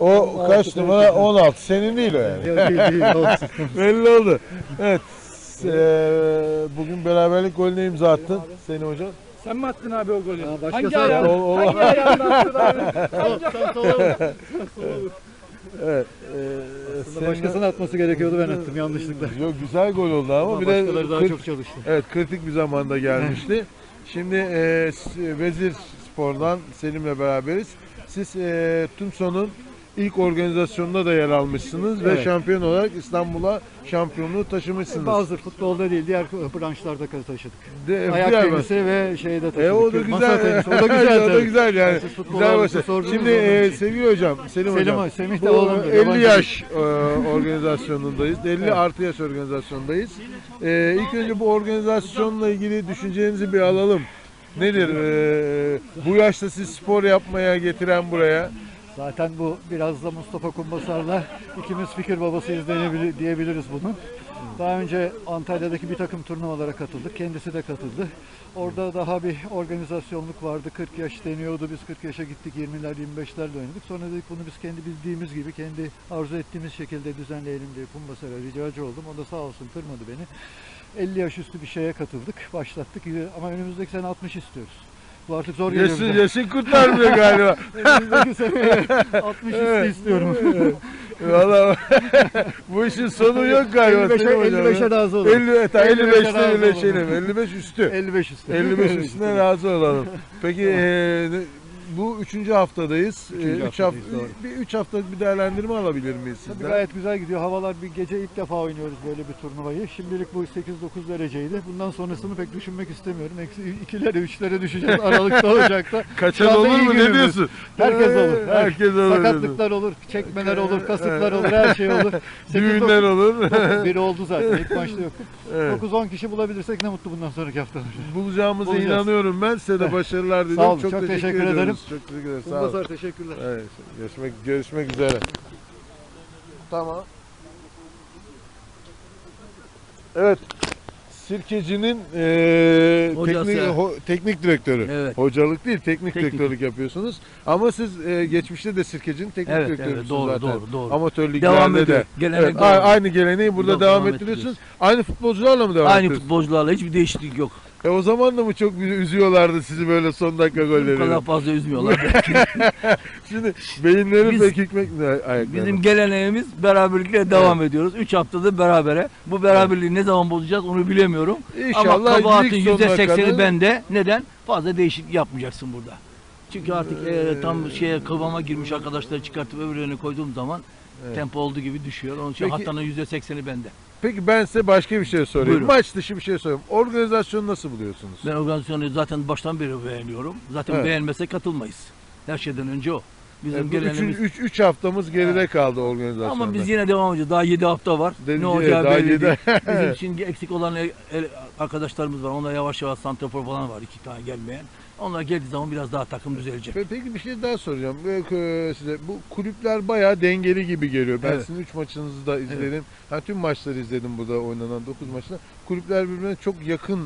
O kaç numara? 16. Senin değil o yani. Belli oldu. Evet. Eee, bugün beraberlik golüne imza attın. Seni hocam. Sen mi attın abi o golü? Ha, başkası hangi attı. ayağın? O- o- Hangi ayağınla attın abi? Evet. eee, Aslında senin- başkasının atması gerekiyordu ben attım yanlışlıkla. Yok güzel gol oldu ama, Ama bir de başkaları daha kırk- çok çalıştı. Evet kritik bir zamanda gelmişti. Şimdi eee, S- Vezir Spor'dan Selim'le beraberiz. Siz eee Tumson'un ilk organizasyonunda da yer almışsınız ve Evet. şampiyon olarak İstanbul'a şampiyonluğu taşımışsınız. Bazı futbolda değil diğer branşlarda taşıdık. De, Ayak tenisi ve şeyde taşıdık. E o da Masa güzel. tenisi, o da güzel o da güzel yani. Güzel sordunuz Şimdi e, sevgili hocam, Selim, Selim, hocam. Semih de oğlum. 50 yaş e, organizasyonundayız. 50 Evet. artı yaş organizasyondayız. E, ilk önce bu organizasyonla ilgili düşüncelerinizi bir alalım. Nedir e, bu yaşta siz spor yapmaya getiren buraya? Zaten bu biraz da Mustafa Kumbasar'la ikimiz fikir babasıyız diyebiliriz bunun. Daha önce Antalya'daki bir takım turnuvalara katıldık. Kendisi de katıldı. Orada daha bir organizasyonluk vardı. 40 yaş deniyordu. Biz 40 yaşa gittik. 20'ler 25'lerle oynadık. Sonra dedik bunu biz kendi bildiğimiz gibi, kendi arzu ettiğimiz şekilde düzenleyelim diye Kumbasar'a ricacı oldum. O da sağ olsun kırmadı beni. 50 yaş üstü bir şeye katıldık. Başlattık. Ama önümüzdeki sene 60 istiyoruz. Bu artık zor geliyor Yaşın, bize. kurtarmıyor galiba. Önümüzdeki sene 60 üstü istiyorum. Valla bu işin sonu yok galiba. 55'e Selim hocam. 55'e razı olalım. 50, e, ta 55'e 55'te razı birleşelim. 55 üstü. 55 üstü. 55 üstüne razı olalım. Peki e, bu üçüncü haftadayız. E, Üçüncü üç hafta, haftadayız, doğru. bir üç haftalık bir değerlendirme alabilir miyiz Tabii sizden? gayet güzel gidiyor. Havalar bir gece ilk defa oynuyoruz böyle bir turnuvayı. Şimdilik bu 8-9 dereceydi. Bundan sonrasını pek düşünmek istemiyorum. Eksi 2'lere 3'lere düşeceğiz. Aralıkta Ocak'ta. Kaçan Şu anda olur iyi mu? Ne günümüz. diyorsun? Herkes Ee, olur. Her- Herkes olur. Sakatlıklar olur, çekmeler olur, kasıklar olur, her şey olur. Düğünler olur. Biri oldu zaten. İlk maçta yok. Evet. 9-10 kişi bulabilirsek ne mutlu bundan sonraki haftalar. Bulacağımıza Bulacağız. inanıyorum ben. Size de başarılar diliyorum. olun, çok teşekkür, teşekkür ediyoruz. ederim. Çok teşekkür ederim. Sağ olun. Kumbasar teşekkürler. Evet, görüşmek, görüşmek üzere. Tamam. Evet. Sirkeci'nin Hocası. teknik, ho- teknik direktörü. Evet. Hocalık değil, teknik, Teknik. direktörlük yapıyorsunuz. Ama siz eee, geçmişte de Sirkeci'nin teknik Evet, direktörüsünüz evet, doğru, zaten. doğru, doğru. Amatör liglerde Devam de. ediyor. Gelenek Evet, devam aynı geleneği burada Devam devam, ettiriyorsunuz. Aynı futbolcularla mı devam Aynı ettiriyorsunuz? futbolcularla hiçbir değişiklik yok. E o zaman da mı çok üzüyorlardı sizi böyle son dakika Bu kadar golleri? fazla üzmüyorlar. Şimdi beyinleri Biz- pek hikmet ayakları. Bizim geleneğimiz beraberlikle devam ediyoruz. 3 haftadır berabere. Bu beraberliği ne zaman bozacağız onu bilemiyorum. Ama İnşallah kabahatin lig sonuna %80'i kadar- bende. Neden? Fazla değişiklik yapmayacaksın burada. Çünkü artık e, tam şeye kıvama girmiş arkadaşları çıkartıp öbürlerine koyduğum zaman Evet. tempo olduğu gibi düşüyor. Onun için Peki- haftanın %80'i bende. Peki ben size başka bir şey sorayım. Buyurun. Maç dışı bir şey sorayım. Organizasyonu nasıl buluyorsunuz? Ben organizasyonu zaten baştan beri beğeniyorum. Zaten Evet. beğenmesek katılmayız. Her şeyden önce o. Bizim Evet, bu geleneğimiz. 3 üç haftamız geride kaldı organizasyonda. Ama biz yine devam edeceğiz. Daha 7 hafta var. Dedi- ne olacağı daha belli yedi- değil. Bizim şimdi eksik olan el- el- arkadaşlarımız var. Onlar yavaş yavaş santrafor falan var. iki tane gelmeyen. Onlar geldiği zaman biraz daha takım düzelecek. Pe- Peki bir şey daha soracağım Ee, size. Bu kulüpler bayağı dengeli gibi geliyor. Ben Evet. sizin 3 maçınızı da izledim. Ha, tüm maçları izledim burada oynanan 9 maçta. Kulüpler birbirine çok yakın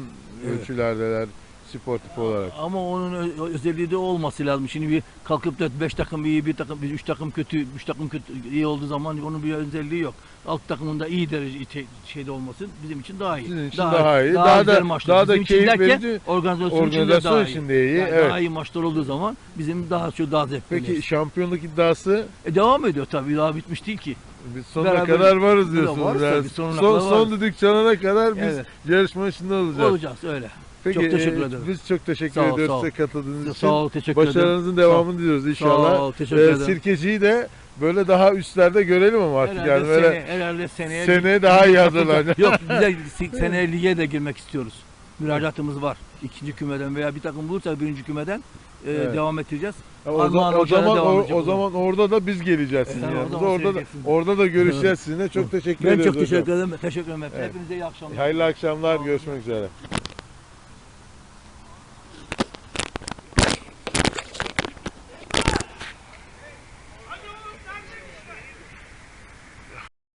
Evet. ölçülerdeler sportif olarak. Ama onun özelliği de olması lazım. Şimdi bir kalkıp da 5 takım iyi, bir takım, 3 takım kötü, 3 takım kötü iyi olduğu zaman onun bir özelliği yok. Alt takımın da iyi derece şeyde olması bizim için daha iyi. Sizin için daha iyi. Daha güzel da- maçlar. daha da bizim keyif verici. organizasyon, için de Organizasyon daha için iyi. de iyi. Yani evet. Daha iyi maçlar olduğu zaman bizim daha çok daha zevkli. Peki şampiyonluk iddiası E, devam ediyor tabii daha bitmiş değil ki. biz sonuna Beraber- kadar varız diyorsunuz. varız yani. son, son düdük çalana kadar biz Evet. yarışma içinde olacağız. Olacağız öyle. Peki, Çok teşekkür e, ederim. Biz çok teşekkür Sağ ol, ediyoruz sağ size katıldığınız için. Sağ ol, teşekkür ederim. Başarınızın devamını diliyoruz inşallah. Sağ ol, teşekkür Ee, ederim. Sirkeciyi de böyle daha üstlerde görelim ama artık Herhalde, yani böyle sene, herhalde seneye, seneye daha iyi hazırlanacak. Yok bize si- seneye lige de girmek istiyoruz. Müracaatımız var. İkinci kümeden veya bir takım bulursak birinci kümeden e, Evet. devam ettireceğiz. o, zaman, o zaman o, o zaman. orada da biz geleceğiz sizin Sen yanınıza. orada Orada da, orada da görüşeceğiz sizinle. Çok teşekkür Ben ediyoruz çok teşekkür ederim. Teşekkür ederim. Evet. Hepinize iyi akşamlar. Hayırlı akşamlar. Görüşmek üzere.